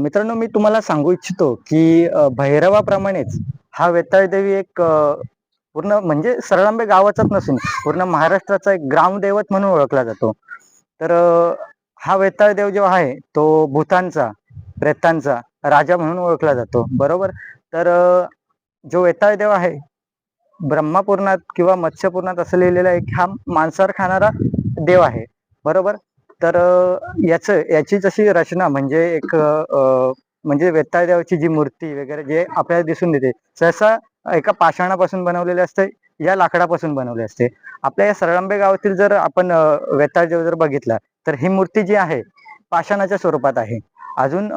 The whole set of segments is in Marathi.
मित्रांनो मी तुम्हाला सांगू इच्छितो की भैरवाप्रमाणेच हा वेताळ देवी एक पूर्ण म्हणजे सरळांबे गावाचाच नसून पूर्ण महाराष्ट्राचा एक ग्रामदैवत म्हणून ओळखला जातो. तर हा वेताळ देव जो आहे तो भूतांचा, प्रेतांचा राजा म्हणून ओळखला जातो. बरोबर? तर जो वेताळ देव आहे ब्रह्मापूर्णात किंवा मत्स्यपूर्णात असं लिहिलेलं आहे हा मांसाहार खाणारा देव आहे. बरोबर? तर याच याचं याची जशी रचना म्हणजे एक म्हणजे वेताळ देवाची जी मूर्ती वगैरे जे आपल्याला दिसून येते, सहसा एका पाषाणापासून बनवलेले असते, या लाकडापासून बनवले असते. आपल्या या सरळंबे गावातील जर आपण अ, देव जर बघितला, तर ही मूर्ती जी आहे, पाषाणाच्या स्वरूपात आहे. अजून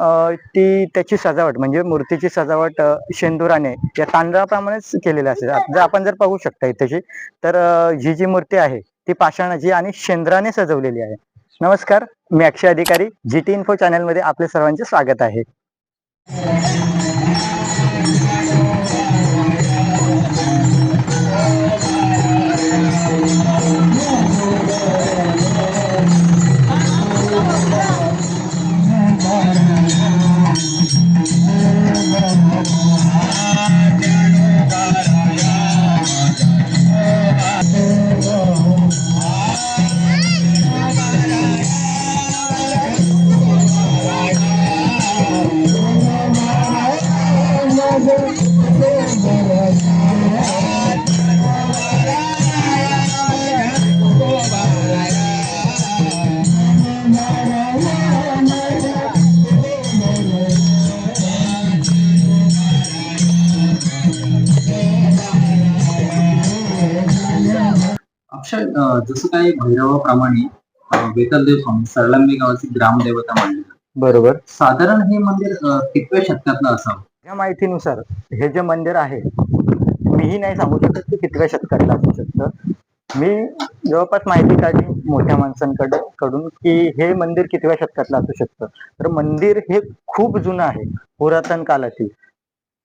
ती त्याची सजावट म्हणजे मूर्तीची सजावट शेंदुराने या तांदळाप्रमाणेच केलेली असते. जर आपण जर पाहू शकता त्याची तर जी ही जी मूर्ती आहे, ती पाषाणाची आणि शेंद्राने सजवलेली आहे. नमस्कार, मी अक्षय अधिकारी. जी-टी इन्फो चॅनलमध्ये आपले सर्वांचे स्वागत आहे. जसं काही भैरवाप्रमाणे बेतलदेव स्वामी सरळंबे गावाची ग्रामदेवता मानली. बरोबर. साधारण हे मंदिर कितव्या शतकातलं असावं माझ्या माहितीनुसार हे जे मंदिर आहे, मीही नाही सांगू शकत की कितव्या शतकातलं असू शकतं. मी जवळपास माहिती काढली मोठ्या माणसांकडे कडून की हे मंदिर कितव्या शतकातलं असू शकतं. तर मंदिर हे खूप जुनं आहे, पुरातन काळातील.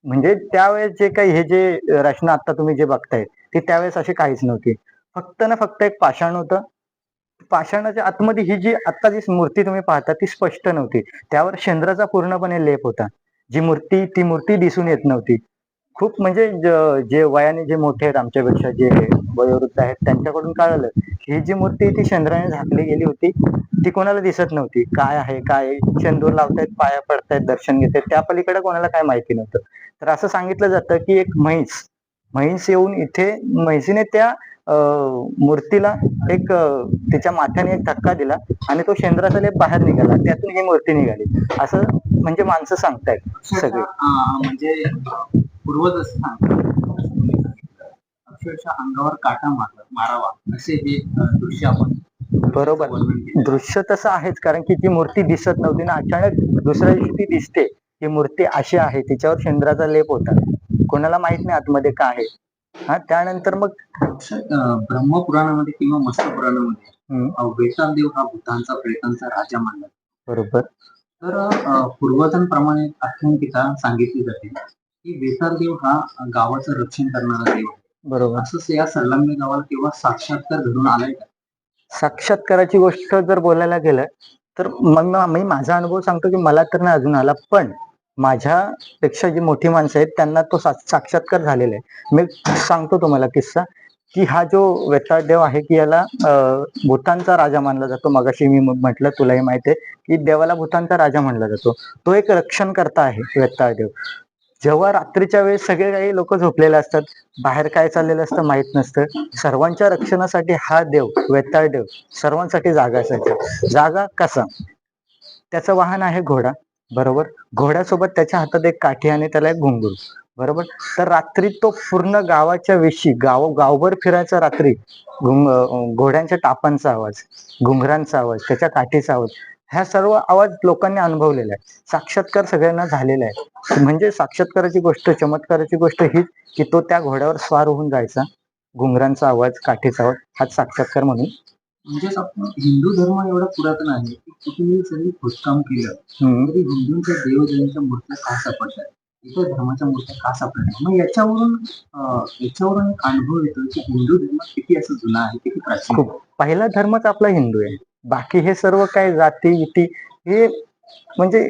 म्हणजे त्यावेळेस जे काही हे जे रचना आता तुम्ही जे बघताय, ती त्यावेळेस अशी काहीच नव्हती. फक्त ना फक्त एक पाषाण होतं. पाषाणाच्या आतमध्ये ही जी आता जी मूर्ती तुम्ही पाहता ती स्पष्ट नव्हती. त्यावर शेंद्राचा पूर्णपणे लेप होता. जी मूर्ती ती मूर्ती दिसून येत नव्हती. खूप म्हणजे जे वयाने जे मोठे आहेत आमच्यापेक्षा जे वयोवृद्ध आहेत त्यांच्याकडून कळलं की ही जी मूर्ती ती चंद्राने झाकली गेली होती. ती कोणाला दिसत नव्हती. काय आहे, काय चंदूर लावतायत, पाया पडतायत, दर्शन घेतायत. त्या पलीकडे कोणाला काय माहिती नव्हतं. तर असं सांगितलं जातं, की एक म्हैस, म्हैस येऊन इथे म्हैसीने त्या मूर्तीला एक तिच्या माथ्याने एक धक्का दिला आणि तो शेंद्राचा लेप बाहेर निघाला. त्यातून ही मूर्ती निघाली. असं म्हणजे माणसं सांगतायत सगळे. म्हणजे पूर्वज अक्षरशः अंगावर काटा मारला मारावा असे हे दृश्य आपण बरोबर. दृश्य तसं आहेच कारण की ती मूर्ती दिसत नव्हती ना अचानक दुसऱ्या दिवशी ती दिसते. ही मूर्ती अशी आहे. तिच्यावर शेंद्राचा लेप होता. कोणाला माहीत नाही आतमध्ये काय आहे. हां, त्यानंतर मग ब्रह्मपुराणामध्ये किंवा मत्स्य पुराणामध्ये हं, अं, बेतालदेव हा भूतांचा प्रेतांचा राजा मानला. बरोबर. तर पूर्वजांप्रमाणे आख्यायिका सांगितली जाते की बेतालदेव हा गावाचं रक्षण करणारा देव आहे. बरोबर. असंच या सरलांबे गावाला केव्हा साक्षात्कार घडून आलाय का साक्षात्काराची गोष्ट जर बोलायला गेलं, तर मग मी माझा अनुभव सांगतो, की मला तर नाही अजून आला. पण माझ्यापेक्षा जी मोठी माणसं आहेत त्यांना तो साक्षात्कार झालेला आहे. मी सांगतो तुम्हाला किस्सा, की हा जो वेताळदेव आहे, की याला अ, भूतांचा राजा मानला जातो. मगाशी मी म्हटलं तुलाही माहिती आहे, की देवाला भूतांचा राजा मानला जातो. तो एक रक्षणकर्ता आहे वेताळ देव. जेव्हा रात्रीच्या वेळेस सगळे काही लोक झोपलेले असतात, बाहेर काय चाललेलं असतं माहीत नसतं. सर्वांच्या रक्षणासाठी हा देव, वेताळ देव सर्वांसाठी जागा असायचा. जागा कसा? त्याचं वाहन आहे घोडा, बरोबर? घोड्यासोबत त्याच्या हातात एक काठी आणि त्याला एक घुंगरू, बरोबर? तर रात्री तो पूर्ण गावाच्या वेशी गाव गावभर फिरायचा रात्री. घुंग घोड्यांच्या टापांचा आवाज, घुंगरांचा आवाज, त्याच्या काठीचा आवाज, ह्या सर्व आवाज लोकांनी अनुभवलेला आहे. साक्षात्कार सगळ्यांना झालेला आहे. म्हणजे साक्षात्काराची गोष्ट, चमत्काराची गोष्ट हीच, की तो त्या घोड्यावर स्वार होऊन जायचा. घुंगरांचा आवाज, काठीचा आवाज हाच साक्षात्कार म्हणून म्हणजेच आपण हिंदू धर्म एवढा पुरातन आहे की कुठेही जरी खोदकाम केलं. तरी हिंदूंच्या देवदेवींच्या मूर्त्या का सापडतात? इतर धर्माच्या मूर्त्या का सापडतात? मग याच्यावरून याच्यावरून एक अनुभव येतो की हिंदू धर्म किती असं जुना आहे किती प्राचीन पहिला धर्मच आपला हिंदू आहे. बाकी हे सर्व काय जाती-बिती हे म्हणजे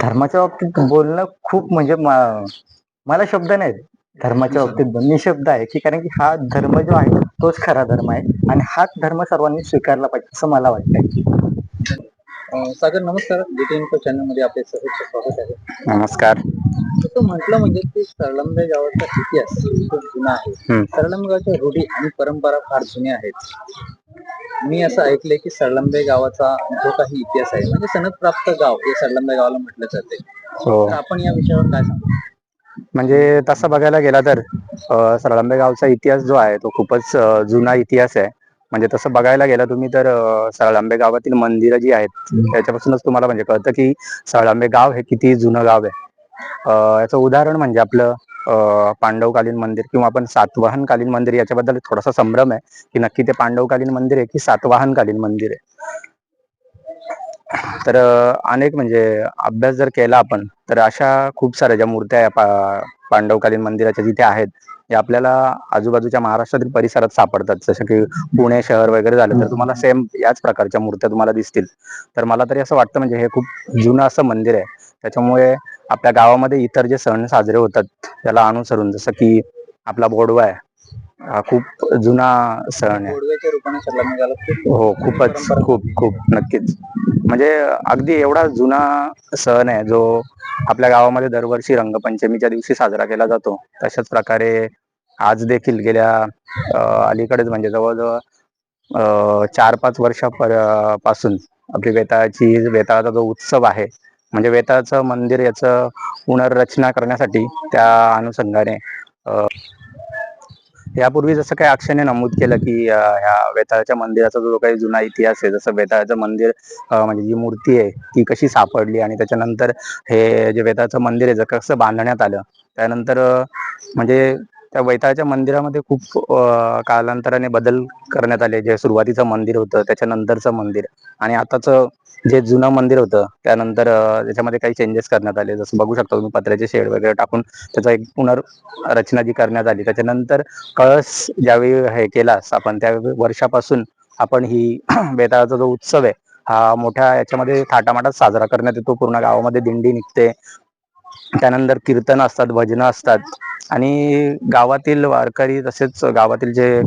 धर्माच्या बाबतीत बोलणं खूप म्हणजे मला शब्द नाहीत. धर्माच्या बाबतीत निशब्द आहे की कारण की हा धर्म जो आहे तोच खरा धर्म आहे आणि हाच धर्म सर्वांनी स्वीकारला पाहिजे असं मला वाटतंय. सागर नमस्कार. चॅनलमध्ये आपले सहर्ष स्वागत आहे. नमस्कार. तसं म्हटलं म्हणजे की सरलंबे गावाचा इतिहास खूप जुना आहे. सरलंबे गावाच्या रूढी आणि परंपरा फार जुन्या आहेत. मी असं ऐकलंय की सरलंबे गावाचा जो काही इतिहास आहे म्हणजे सनद प्राप्त गाव हे सरलंबे गावाला म्हटलं जाते. हो. आपण या विषयावर काय सांगू? म्हणजे तसं बघायला गेला तर अं, सरळंबे गावचा इतिहास जो आहे तो खूपच जुना इतिहास आहे. म्हणजे तसं बघायला गेला तुम्ही तर अं, सरळंबे गावातील मंदिरं जी आहेत त्याच्यापासूनच तुम्हाला म्हणजे कळतं की सरळंबे गाव हे किती जुनं गाव आहे. याचं उदाहरण म्हणजे आपलं पांडवकालीन मंदिर किंवा आपण सातवाहनकालीन मंदिर याच्याबद्दल थोडासा संभ्रम आहे की नक्की ते पांडवकालीन मंदिर आहे की सातवाहनकालीन मंदिर आहे. तर अनेक म्हणजे अभ्यास जर केला आपण तर अशा खूप साऱ्या ज्या मूर्त्या आहे पा- पांडवकालीन मंदिराच्या जिथे आहेत ते आपल्याला आजूबाजूच्या महाराष्ट्रातील परिसरात सापडतात. जसं की पुणे शहर वगैरे झालं तर तुम्हाला सेम याच प्रकारच्या मूर्त्या तुम्हाला दिसतील. तर मला तरी असं वाटतं म्हणजे हे खूप जुनं असं मंदिर आहे. त्याच्यामुळे आपल्या गावामध्ये इतर जे सण साजरे होतात त्याला अनुसरून जसं की आपला बोडवा आहे. हा खूप जुना सण आहे. हो खूपच खूप खूप. नक्कीच. म्हणजे अगदी एवढा जुना सण आहे जो आपल्या गावामध्ये दरवर्षी रंगपंचमीच्या दिवशी साजरा केला जातो. तशाच प्रकारे आज देखील गेल्या अलीकडेच म्हणजे जवळजवळ चार पाच वर्षापासून आपली वेताळाची वेताळाचा जो उत्सव आहे म्हणजे वेताळाचं मंदिर याचं पुनर्रचना करण्यासाठी त्या अनुषंगाने यापूर्वी जसं काही अक्षयने नमूद केलं की ह्या वेताळाच्या मंदिराचा जो काही जुना इतिहास आहे जसं वेताळाचं मंदिर म्हणजे जी मूर्ती आहे ती कशी सापडली आणि त्याच्यानंतर हे जे वेताळाचं मंदिर आहे जर कसं बांधण्यात आलं त्यानंतर म्हणजे त्या वेताळाच्या मंदिरामध्ये खूप कालांतराने बदल करण्यात आले. जे सुरुवातीचं मंदिर होतं त्याच्यानंतरचं मंदिर. आणि आताचं जे जुनं मंदिर होतं त्यानंतर त्याच्यामध्ये काही चेंजेस करण्यात आले. जसं बघू शकता तुम्ही पत्र्याचे शेड वगैरे टाकून त्याचा एक पुनर्रचना जी करण्यात आली. त्याच्यानंतर कळस ज्यावेळी हे केलास आपण त्या वर्षापासून आपण ही बेताळाचा जो उत्सव आहे हा मोठ्या याच्यामध्ये थाटामाटात साजरा करण्यात येतो. पूर्ण गावामध्ये दिंडी निघते. त्यानंतर कीर्तन असतात भजनं असतात. आणि गावातील वारकरी तसेच गावातील जे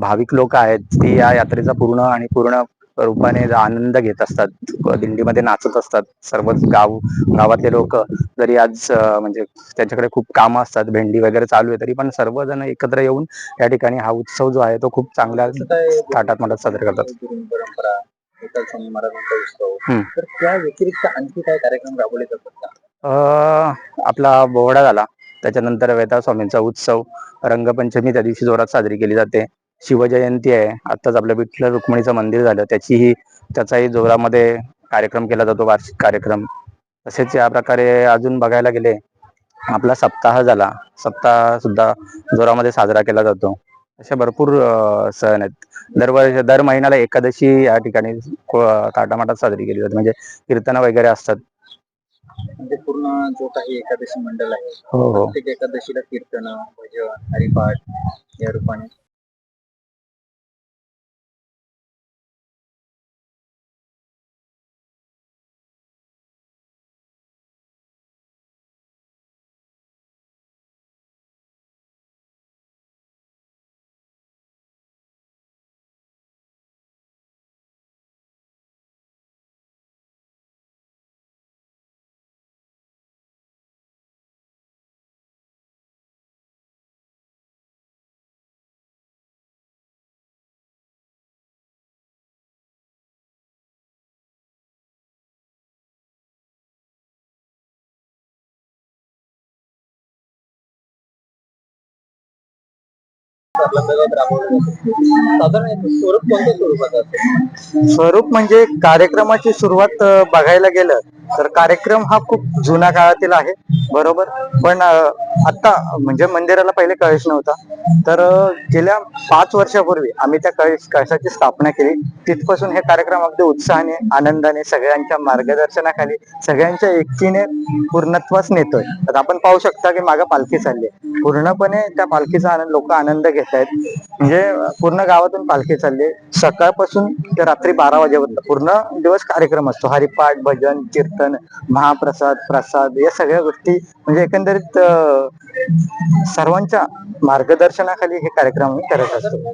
भाविक लोक आहेत ती या यात्रेचा पूर्ण आणि पूर्ण रूपाने आनंद घेत असतात. दिंडीमध्ये नाचत असतात. सर्वच गाव गावातले लोक जरी आज म्हणजे त्यांच्याकडे खूप कामं असतात भेंडी वगैरे चालू आहे तरी पण सर्वजण एकत्र येऊन या ठिकाणी हा उत्सव जो आहे तो खूप चांगल्या थाटात माटात साजरे करतात. त्या व्यतिरिक्त आणखी काय कार्यक्रम राबवले जातात आपला बोहडा झाला. त्याच्यानंतर वेताळ स्वामींचा उत्सव रंगपंचमी त्या दिवशी जोरात साजरी केली जाते. शिवजयंती आहे. आत्ताच आपलं विठ्ठल रुक्मिणीचं मंदिर झालं. त्याचीही त्याचाही जोरामध्ये कार्यक्रम केला जातो वार्षिक कार्यक्रम. तसेच या प्रकारे अजून बघायला गेले आपला सप्ताह झाला. सप्ताह सुद्धा जोरामध्ये साजरा केला जातो. अशा भरपूर सण आहेत. दरवर्षी दर महिन्याला एकादशी या ठिकाणी को- थाटामाटात साजरी केली जाते. म्हणजे कीर्तन वगैरे असतात. म्हणजे पूर्ण जो काही एकादशी मंडळ आहे हो हो. प्रत्येक एकादशीला कीर्तन भजन हरिपाठ या रूपाने. स्वरूप म्हणजे कार्यक्रमाची सुरुवात बघायला गेलं तर कार्यक्रम हा खूप जुन्या काळातील आहे बरोबर? पण आता म्हणजे मंदिराला पहिले कळश नव्हता. तर गेल्या पाच वर्षापूर्वी आम्ही त्या कळश कळशाची स्थापना केली. तिथपासून हे कार्यक्रम अगदी उत्साहाने आनंदाने सगळ्यांच्या मार्गदर्शनाखाली सगळ्यांच्या एकटीने पूर्णत्वास नेतोय. तर आपण पाहू शकता की मागे पालखी चालली आहे. पूर्णपणे त्या पालखीचा आनंद लोक आनंद घेत आहेत म्हणजे पूर्ण गावातून पालखी चालली. सकाळपासून ते रात्री बारा वाजेपर्यंत पूर्ण दिवस कार्यक्रम असतो. हरिपाठ भजन कीर्तन महाप्रसाद प्रसाद या सगळ्या गोष्टी म्हणजे एकंदरीत सर्वांच्या मार्गदर्शनाखाली हे कार्यक्रम करत असतो.